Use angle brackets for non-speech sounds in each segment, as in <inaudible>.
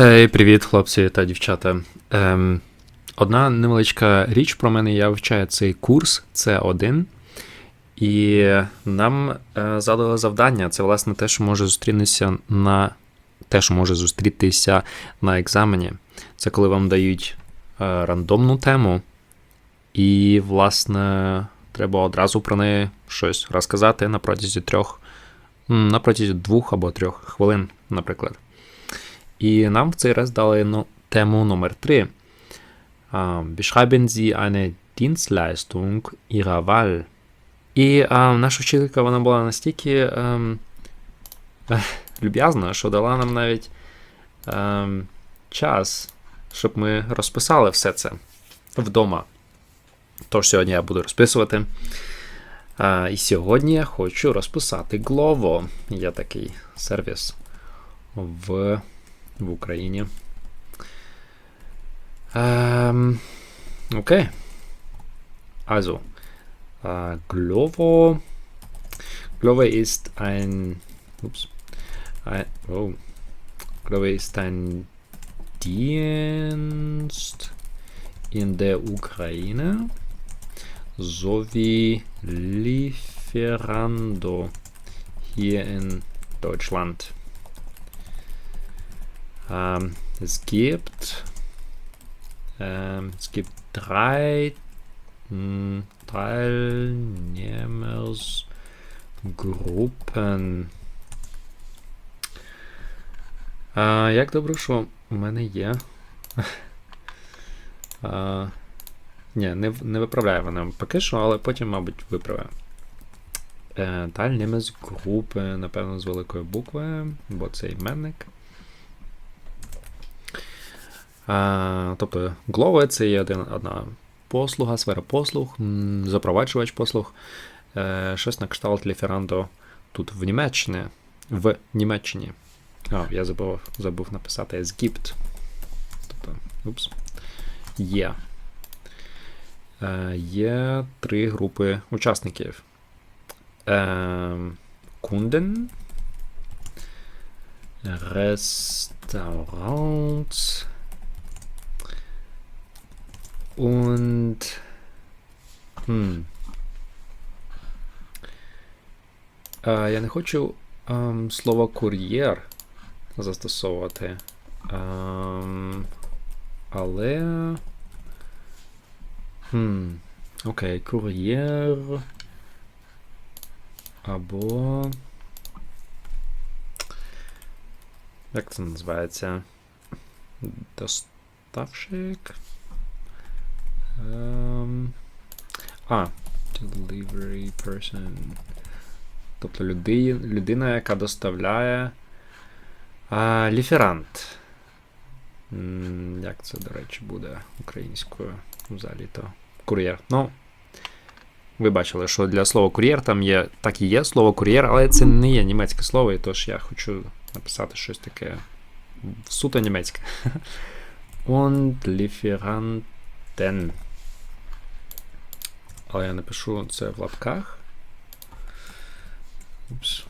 Ей, привіт, хлопці та дівчата. Ем, одна невеличка річ про мене, я вивчаю цей курс С1, і нам е, задали завдання. Це, власне, те, що може зустрітися на те, що може зустрітися на екзамені. Це коли вам дають е, рандомну тему, і, власне, треба одразу про неї щось розказати на протязі трьох, на протязі двох або трьох хвилин, наприклад. І нам в цей раз дали ну, тему номер 3. Um, beschreiben Sie eine Dienstleistung Ihrer. І наша вчителька вона була настільки ем, <laughs> люб'язна, що дала нам навіть ем, час, щоб ми розписали все це вдома. Тож сьогодні я буду розписувати. А, і сьогодні я хочу розписати Glovo. Є такий сервіс в в Україні. Ähm, okay. Also, äh, Glovo. Glovo ist ein. Ups. Ein, oh. Glovo ist ein Dienst in der Ukraine sowie Lieferando hier in Deutschland. Ähm, es gibt ähm, es gibt drei mh, Teilnehmersgruppen. А, Як добре, що у мене є. а, Ні, не, не виправляє вона поки що, але потім, мабуть, виправляє. Е, Teilnehmersgruppe, напевно, з великої букви, бо це іменник. Тобто Glovo це є одна послуга, сфера послуг, запроваджувач послуг, е, щось на кшталт Ліферандо тут в Німеччині. В Німеччині. А, я забув, забув написати Zgibt. Тобто, упс. Є. Е, Є три групи учасників. Е, Kunden, Restaurants, Und хм. А, я не хочу ем, слово кур'єр застосовувати. Ем, але. Хм. Окей, кур'єр. Або. Як це називається? Доставщик? Um, а, delivery person. Тобто люди, людина, яка доставляє а, ліферант. Як це, до речі, буде українською взагалі-то? Кур'єр. Ну, ви бачили, що для слова кур'єр там є, так і є слово кур'єр, але це не є німецьке слово, і тож я хочу написати щось таке суто німецьке. <laughs> Und Lieferanten. Але я напишу це в лапках. Упс.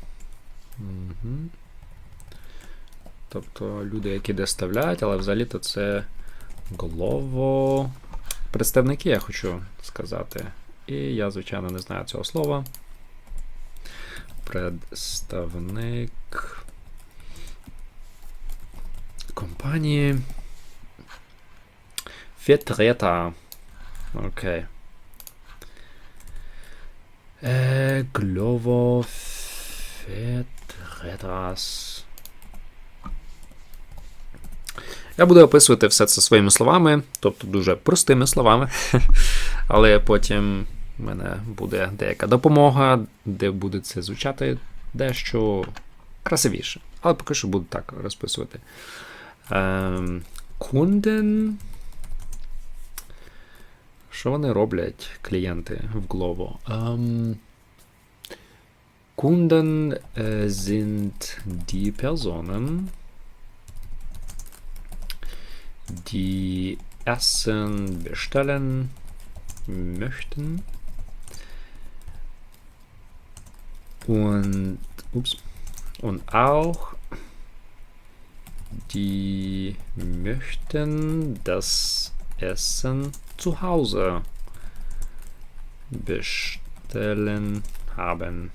Угу. Тобто люди, які доставляють, але взагалі-то це голово. Представники, я хочу сказати. І я, звичайно, не знаю цього слова. Представник компанії. Vertreter. Окей. Okay. Е. Я буду описувати все це своїми словами, тобто дуже простими словами. <laughs> Але потім в мене буде деяка допомога, де буде це звучати дещо красивіше. Але поки що буду так розписувати. Ем, Кунден. Що вони роблять, клієнти в Glovo? Um, Kunden äh, sind die Personen, die Essen bestellen möchten und, ups, und auch die möchten das Essen zu Hause bestellen haben.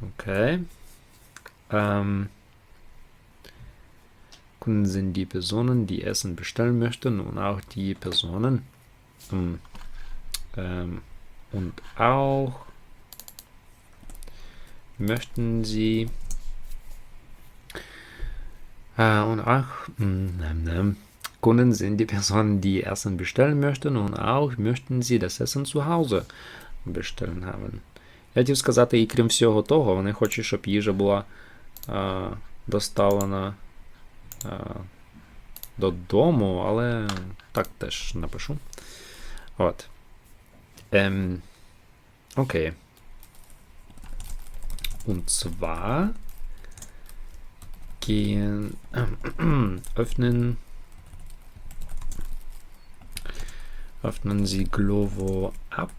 Okay. Ähm, Kunden sind die Personen, die Essen bestellen möchten und auch die Personen ähm, ähm, und auch möchten sie äh, und auch äh, Kunden sind die Personen, die Essen bestellen möchten und auch möchten sie das Essen zu Hause bestellen haben. Я хотів сказати, і крім всього того, вони хочуть, щоб їжа була е, доставлена е, додому, але так теж напишу. От. Ем, окей. Und zwar gehen, äh, <clears throat> öffnen, öffnen Sie Glovo ab.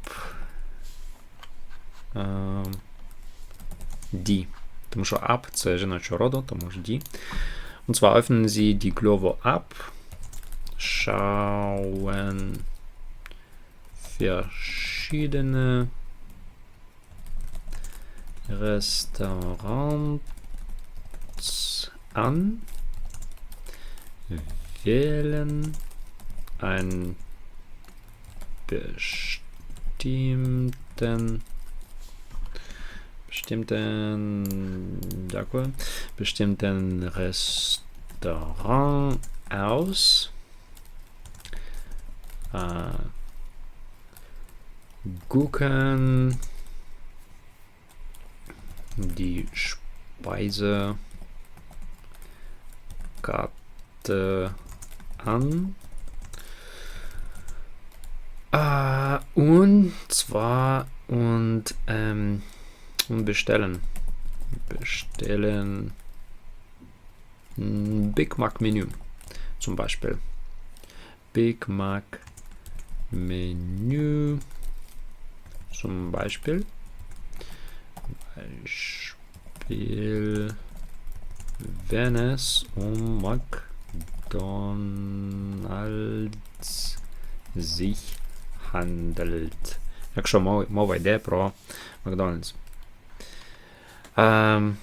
Е, die. Тому що up це жіночого роду, тому ж die. Und zwar öffnen Sie die Glovo ab, schauen verschiedene Restaurants an, wählen einen bestimmten bestimmten d'accord, bestimmten Restaurant aus? Äh, gucken die Speisekarte an. Äh, und zwar und ähm, und bestellen. Bestellen. Big Mac Menü zum Beispiel. Big Mac Menü zum Beispiel. Beispiel, wenn es um McDonald's sich handelt. Якщо мова йде про Макдональдс. Ähm,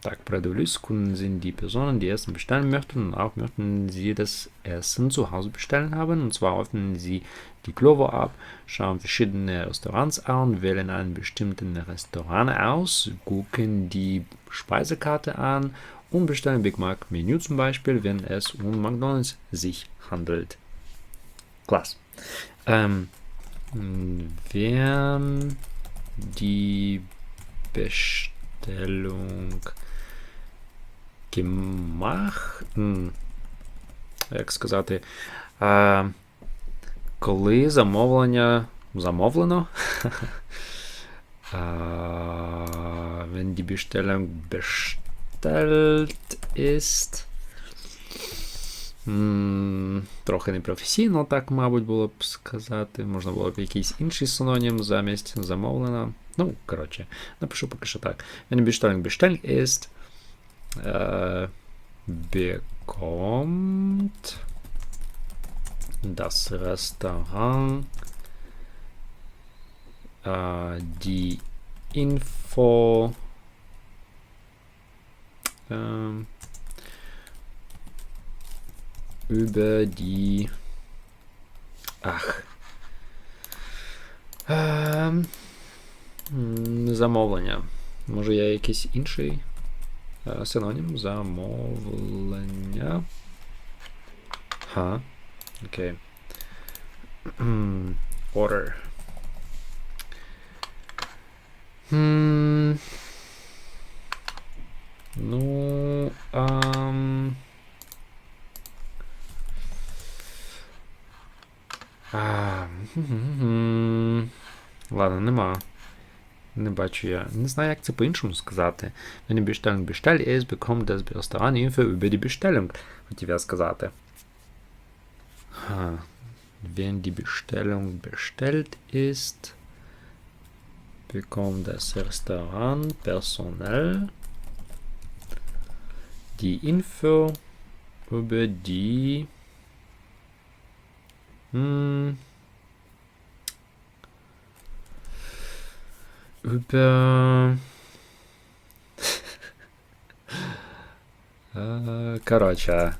так, продивлюсь, Kunden sind die Personen, die Essen bestellen möchten und auch möchten sie das Essen zu Hause bestellen haben. Und zwar öffnen sie die Glovo ab, schauen verschiedene Restaurants an, wählen einen bestimmten Restaurant aus, gucken die Speisekarte an und bestellen Big Mac Menü zum Beispiel, wenn es um McDonalds sich handelt. Klasse. Ähm, werden die Bestellung gemacht. Як сказати, а, коли замовлення замовлено. Wenn die Bestellung bestellt ist. Трохи непрофесійно, так, мабуть, було б сказати. Можна було б якийсь інший синонім замість замовлено. Ну, коротше, напишу поки що так. Wenn Bestellung bestellt ist, äh, das Restaurant äh, die Info äh, über die Ach. Ähm, Замовлення. Може є якийсь інший синонім? Замовлення. Ха. Окей. Order. Hmm. Ладно, нема. Не бачу я. Не знаю, як це по-іншому сказати. Wenn die Bestellung bestellt ist, bekommt das Restaurant Info über die Bestellung. Хотів я сказати. Ha. Wenn die Bestellung bestellt ist, bekommt das Restaurant personell die Info über die hm, Коротше.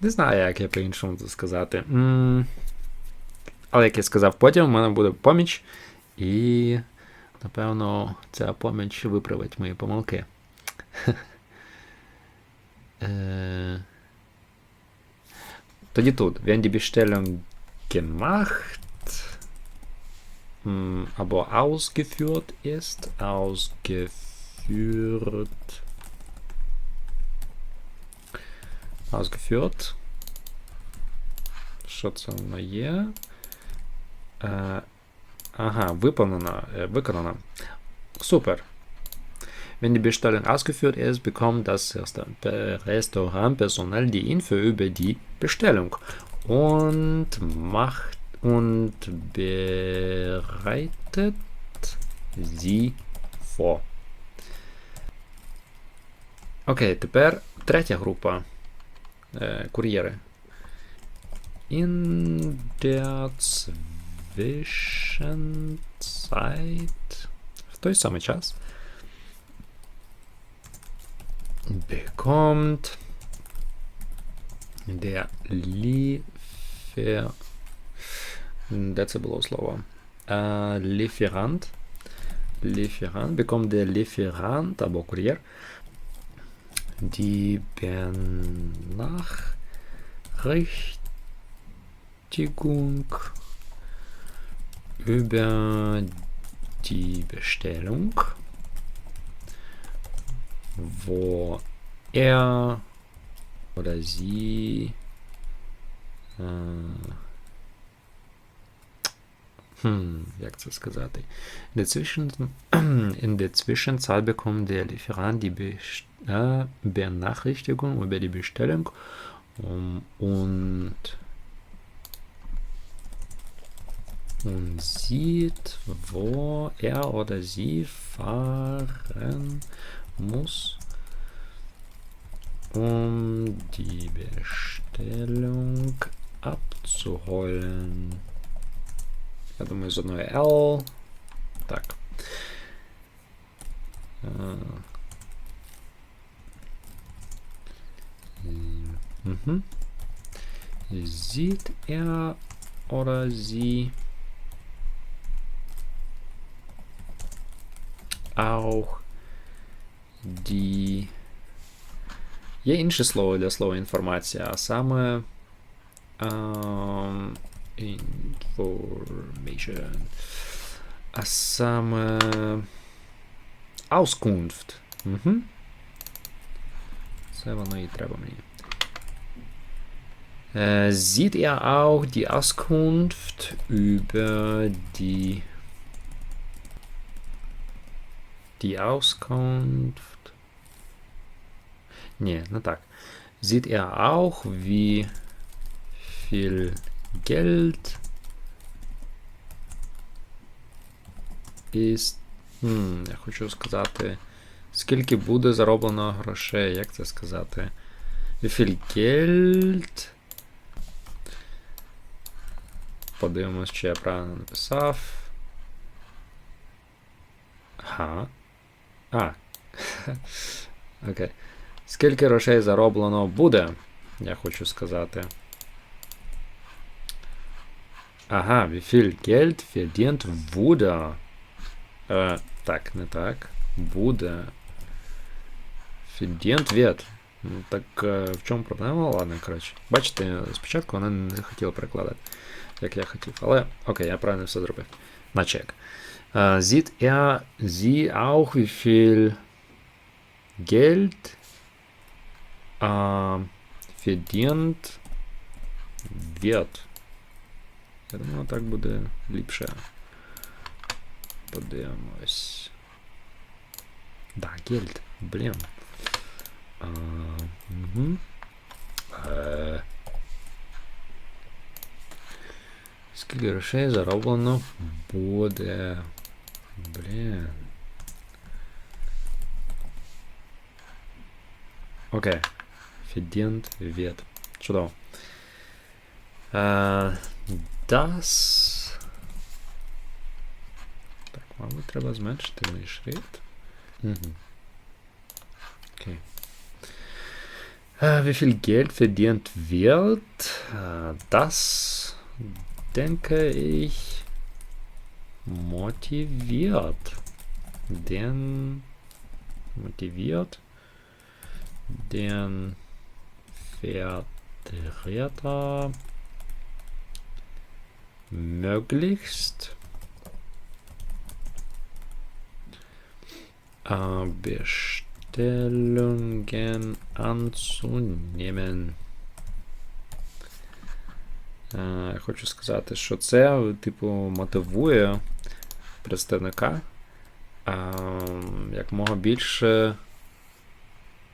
Не знаю, як я по-іншому це сказати. Але як я сказав, потім в мене буде поміч, і, напевно, ця поміч виправить мої помилки. <laughs> Е, Тоді тут. Die Bestellung gemacht м, або ausgeführt ist, ausgeführt Ausgeführt. Що це воно є? Е, ага, виконано. Е, виконано. Супер. Wenn die Bestellung ausgeführt ist, bekommt das Restaurantpersonal die Info über die Bestellung und macht und bereitet sie vor. Окей, тепер третя група. Е, кур'єри. In der Zwischenzeit. В той самий час. Bekommt der Liefer... hm, That's a Blowslower. Äh, Lieferant. Lieferant bekommt der Lieferant, aber Kurier, die Benachrichtigung über die Bestellung, wo er oder sie äh, Hm, як це сказати? In der, Zwischen, <clears throat> in der Zwischenzeit bekommt der Lieferant die Best äh, Benachrichtigung über die Bestellung um, und, und sieht, wo er oder sie fahren muss, um die Bestellung abzuholen. Я думаю, з одної L. Так. Mhm. Sieht er oder sie auch die. Є інше слово для слова інформація, а саме. Um, Information. А саме Auskunft. Угу. Це воно і треба мені. Äh, sieht er auch die Auskunft über die die Auskunft? Nee, na так. Sieht er auch, wie viel Geld ist. Хм, Я хочу сказати. Скільки буде зароблено грошей? Як це сказати? Viel Geld? Подивимось, чи я правильно написав. Ага. А. <laughs> Окей. Скільки грошей зароблено буде? Я хочу сказати. Ага, wie viel Geld verdient wurde? Е, так, не так. Буде. Verdient wird. Ну, так е, в чому проблема? Ладно, коротше. Бачите, спочатку вона не хотіла перекладати, як я хотів. Але окей, я правильно все зробив. На чек. Äh, sieht er sie auch, wie viel Geld äh, verdient wird? Я думаю, так буде ліпше. Подивимось. Да, гельд. Блін. А, угу. Е, Скільки грошей зароблено буде. Блін. Окей. Verdient wird. Чудово. Е, das. Так, мабуть, треба зменшити мій шрифт. Угу. Окей. Äh, wie viel Geld verdient wird, äh, das denke ich motiviert. Den motiviert den Vertreter möglichst Bestellungen anzunehmen. Е, Хочу сказати, що це, типу, мотивує представника якомога більше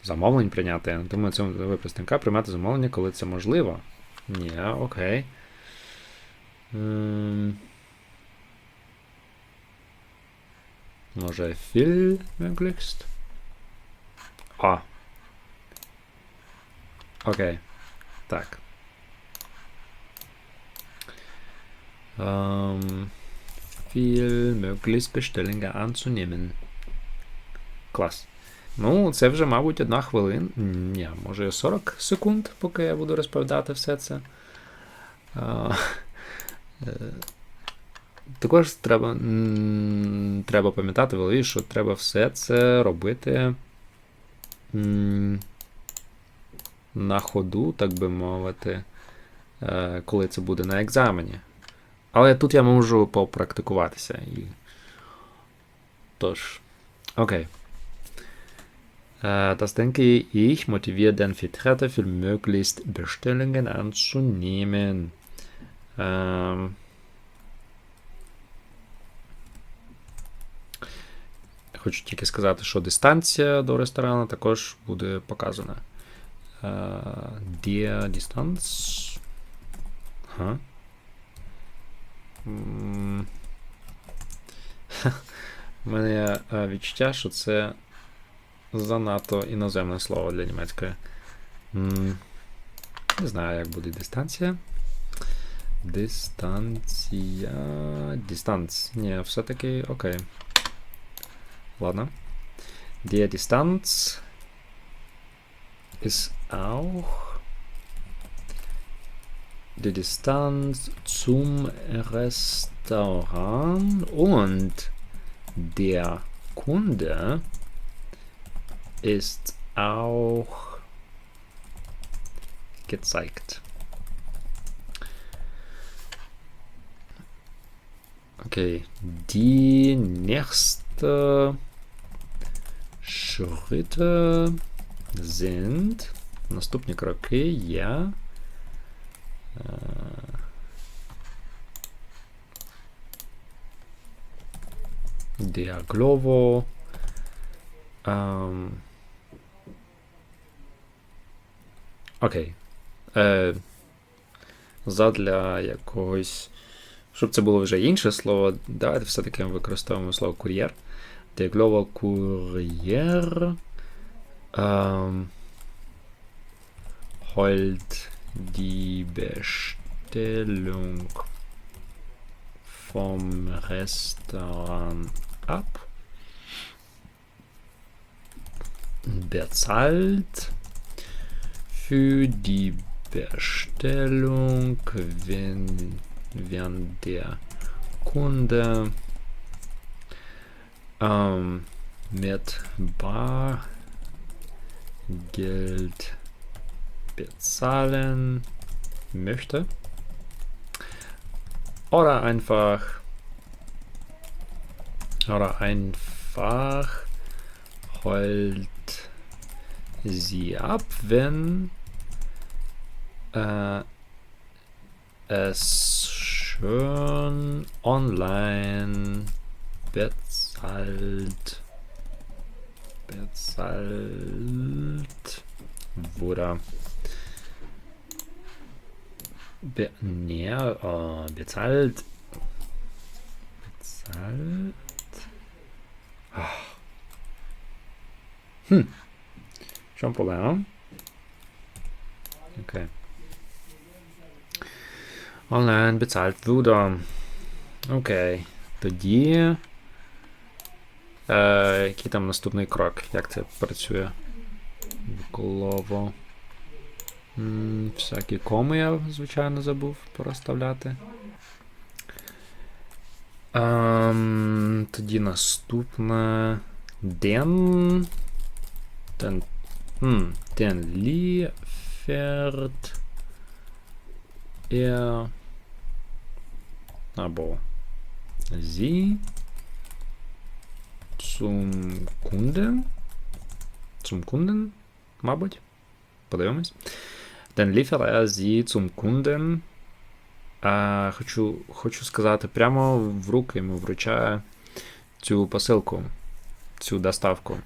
замовлень прийняти. Думаю, це мотивує представника приймати замовлення, коли це можливо. Ні, окей. Може, viel möglichst? А. Окей. Так. Ähm, viel möglichst Bestellungen anzunehmen. Клас. Ну, це вже, мабуть, одна хвилина. Ні, може 40 секунд, поки я буду розповідати все це. Е, також треба, треба пам'ятати в голові, що треба все це робити на ходу, так би мовити, е, коли це буде на екзамені. Але тут я можу попрактикуватися. Тож, окей. Das denke ich motiviert den Vertreter für möglichst Bestellungen anzunehmen. Ähm, Хочу тільки сказати, що дистанція до ресторану також буде показана. Е, Die Distanz. Ага. <laughs> У мене е, відчуття, що це занадто іноземне слово для німецької. Не знаю, як буде дистанція. Дистанція. Дистанц. Ні, все-таки окей. Ладно. Der Distanz ist auch die Distanz zum Restaurant und der Kunde ist auch gezeigt. Okay, die nächste Schritte sind наступні кроки я е, Діаглово. Ем, Окей. Е, задля якогось. Щоб це було вже інше слово, давайте все-таки використовуємо слово кур'єр. Der Global Courier ähm, holt die Bestellung vom Restaurant ab, bezahlt für die Bestellung, wenn, wenn der Kunde ähm, mit Bargeld bezahlen möchte. Oder einfach oder einfach holt sie ab, wenn äh, es schön online bezahlt. Bezahlt wurde. Be ne, uh, bezahlt. Bezahlt. Ach. Hm. Schon Problem. Okay. Онлайн bezahlt wurde. Окей. Тоді. Е, який там наступний крок? Як це працює? Голово. М, Всякі коми я, звичайно, забув порозставляти. Ем, тоді наступне. Den. Den. Hm, den liefert er. Або sie zum Kunden. Zum Kunden, мабуть. Подивимось. Den liefert er sie zum. А, хочу, хочу сказати, прямо в руки йому вручає цю посилку, цю доставку.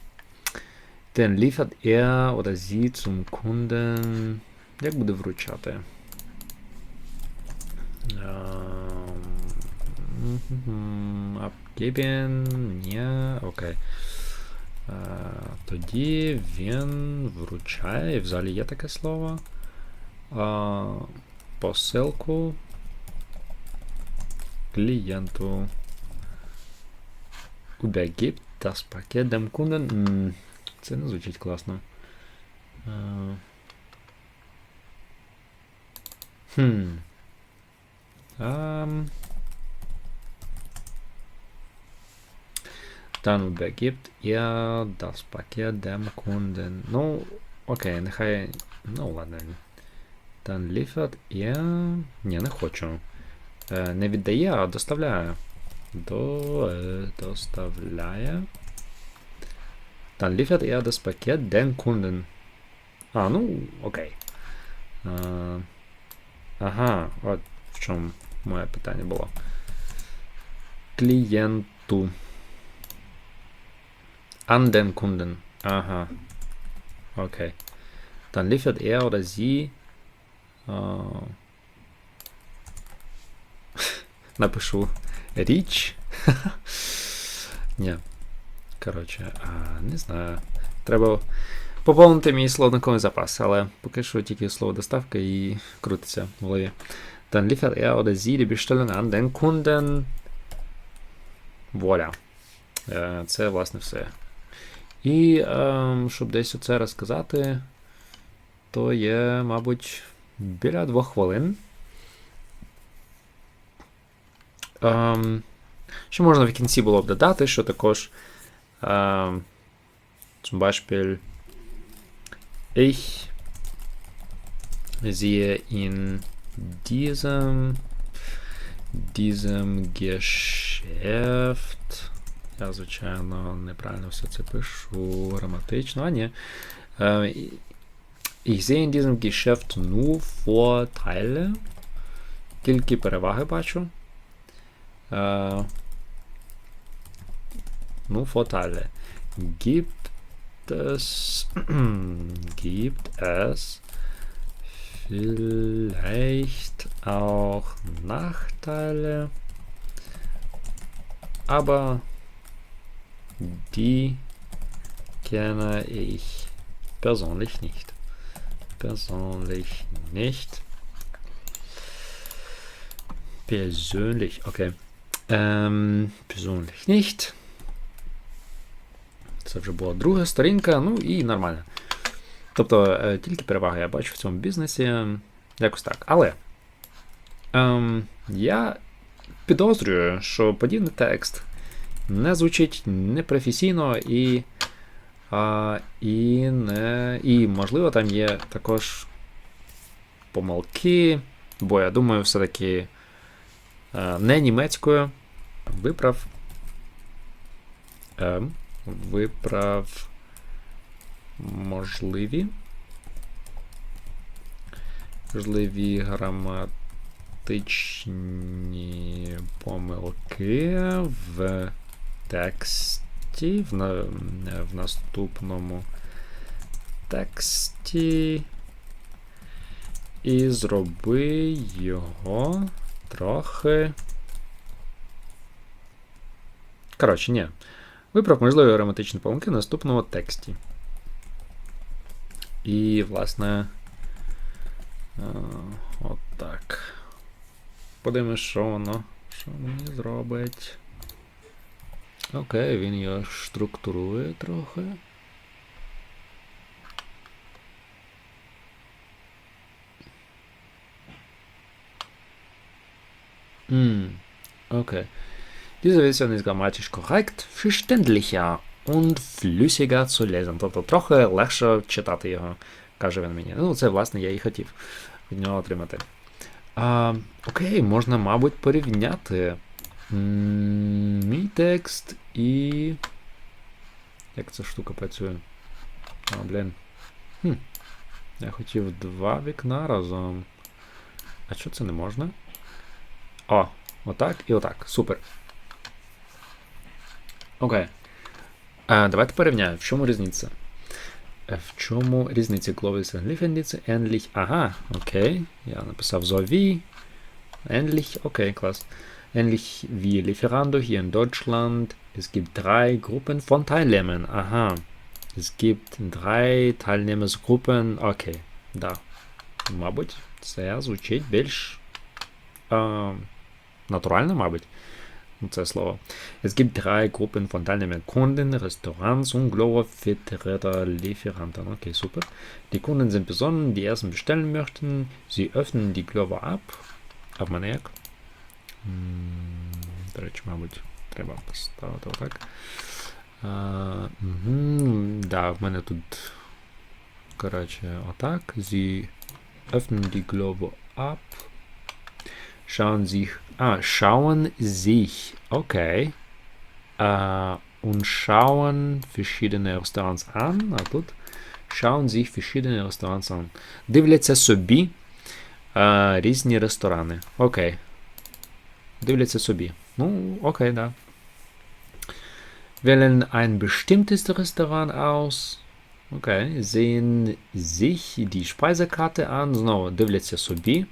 Den liefert er oder sie zum Kunden. Як буде вручати? Ем, Abgeben, ні, окей. Е, Тоді він вручає, і в залі є таке слово. А, Посилку клієнту. Übergibt das Paket dem Kunden. Це не звучить класно. Хм. Dann übergibt er das Paket dem Kunden. Ну, окей, нехай. Ну, ладно. Dann liefert er. Ні, не хочу. Е, не віддає, а доставляє. До, е, доставляє. Dann liefert er das Paket den Kunden. А, ну, окей. Е, ага, от в чому моє питання було. Клієнту. An den Kunden. Ага. Okay. Dann liefert er oder sie. Äh, напишу річ. Ні. Коротше, а, не знаю. Треба поповнити мій словниковий запас, але поки що тільки слово доставка і крутиться в голові. Dann liefert er oder sie die Bestellung an den Kunden. Вуаля. Е, Це, власне, все. І ем, щоб десь оце розказати, то є, мабуть, біля двох хвилин. Ем, що можна в кінці було б додати, що також ем, zum Beispiel ich sehe in diesem diesem Geschäft я, звичайно, неправильно все це пишу граматично. А, ні. Е, Ich sehe in diesem Geschäft nur Vorteile. Тільки переваги бачу. Е, Ну, Vorteile. Gibt es, gibt es vielleicht auch Nachteile, aber die kenne ich persönlich nicht. Persönlich nicht. Persönlich, okay. Ähm, persönlich nicht. Це вже була друга сторінка, ну і нормально. Тобто, е, тільки переваги я бачу в цьому бізнесі. Якось так. Але ем, я підозрюю, що подібний текст не звучить непрофесійно і. А, і, не, і, можливо, там є також помилки, бо я думаю, все-таки е, не німецькою. Виправ. Ем, виправ. Можливі. Можливі граматичні помилки в тексті, в, на, в наступному тексті. І зроби його трохи. Коротше, ні. Виправ можливі граматичні помилки в наступному тексті. І, власне. е, От так. Подивимось, що воно. Що мені зробить. Окей, він його структурує трохи. Hm, okay. Diese Version ist grammatisch korrekt, verständlicher und flüssiger zu lesen. Тобто трохи легше читати його, каже він мені. Ну, це, власне, я і хотів від нього отримати. А, окей, можна, мабуть, порівняти мій текст і. Як ця штука працює? А, блін. Хм. Я хотів два вікна разом. А що це не можна? О, отак і отак. Супер. Окей. А, давайте порівняємо, в чому різниця? В чому різниця Global Lieferdienste ähnlich? Ага, окей. Я написав sowie. Ähnlich, окей, клас. Ähnlich wie Lieferando hier in Deutschland. Es gibt drei Gruppen von Teilnehmern. Aha. Es gibt drei Teilnehmersgruppen. Окей, да. Мабуть, це звучить більш е, натурально, мабуть. Це слово. Es gibt drei Gruppen von Teilnehmern. Kunden, Restaurants und Global Vertreter Lieferanten. Okay, super. Die Kunden sind Personen, die erst bestellen möchten. Sie öffnen die Glover ab. Auf mein Eck. М, До речі, мабуть, треба поставити отак. А, угу, да, в мене тут. Коротше, отак. Sie öffnen die Glover ab. Schauen sich. Ah, schauen sich. Okay. Äh, und schauen verschiedene Restaurants an. А тут schauen sich verschiedene Restaurants an. Дивляться собі е, різні ресторани. Окей. Дивляться собі. Ну, окей, да. Wählen ein bestimmtes Restaurant aus. Okay. Sehen sich die Speisekarte an. Знову дивляться собі.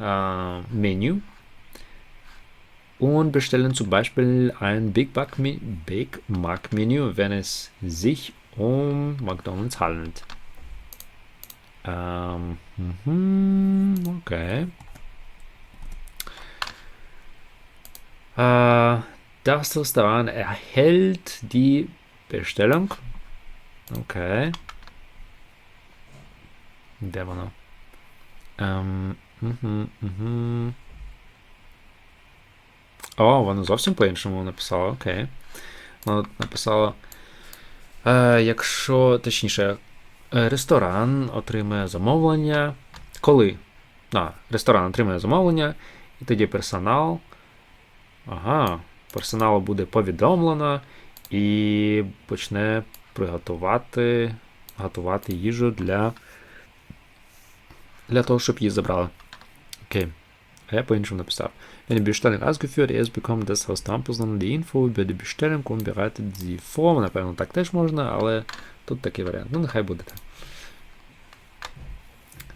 Äh, Menü und bestellen zum Beispiel ein Big Mac, Me- Big Mac Menü, wenn es sich um McDonald's handelt. Ähm, mhm, okay. Das Restaurant erhält die Bestellung. Okay. Der war noch. Ähm, mhm, mhm. О, воно зовсім по-іншому написало, окей. Воно написало. Е, якщо, точніше, ресторан отримує замовлення. Коли? А, ресторан отримує замовлення, і тоді персонал. Ага, персоналу буде повідомлено і почне приготувати готувати їжу для, для того, щоб її забрали. Окей. А я по-іншому написав. Die Bestellung ausgeführt ist, bekommt das Restaurantpersonal die Info über die Bestellung und bereitet sie vor. Напевно, так теж можна, але тут такий варіант. Ну, нехай буде так.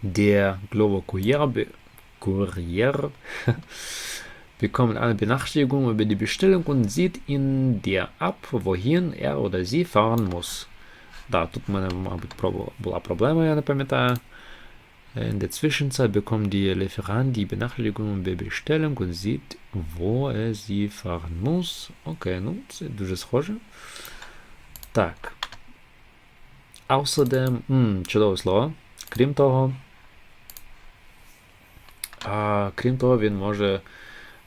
Der Glovo Courier, be Courier <laughs> bekommt eine Benachrichtigung über die Bestellung und sieht in der ab, wohin er oder sie fahren muss. Да, тут в мене, мабуть, пробу- була проблема, я не пам'ятаю. In der Zwischenzeit bekommt die Lieferant die Benachrichtigung über Bestellung und sieht, wo er sie fahren muss. Окей, ну це дуже схоже. Так. Außerdem, м, чудове слово. Крім того, а, крім того, він може е,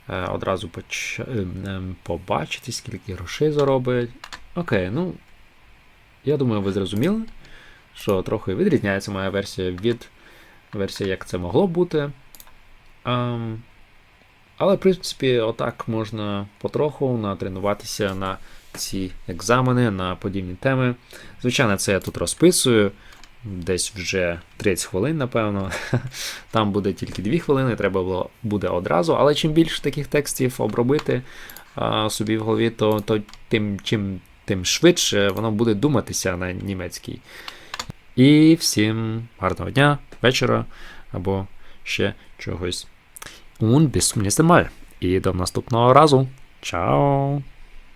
Одразу поч... ем, ем, побачити, скільки грошей заробить. Окей, ну. Я думаю, ви зрозуміли, що трохи відрізняється моя версія від версія, як це могло бути. Ем, але, в принципі, отак можна потроху натренуватися на ці екзамени, на подібні теми. Звичайно, це я тут розписую. Десь вже 30 хвилин, напевно. <laughs> Там буде тільки 2 хвилини, треба було, буде одразу. Але чим більше таких текстів обробити а, собі в голові, то, то тим, чим, тим швидше воно буде думатися на німецькій. І всім гарного дня, вечора або ще чогось. Und bis zum nächsten Mal. І до наступного разу. Чао!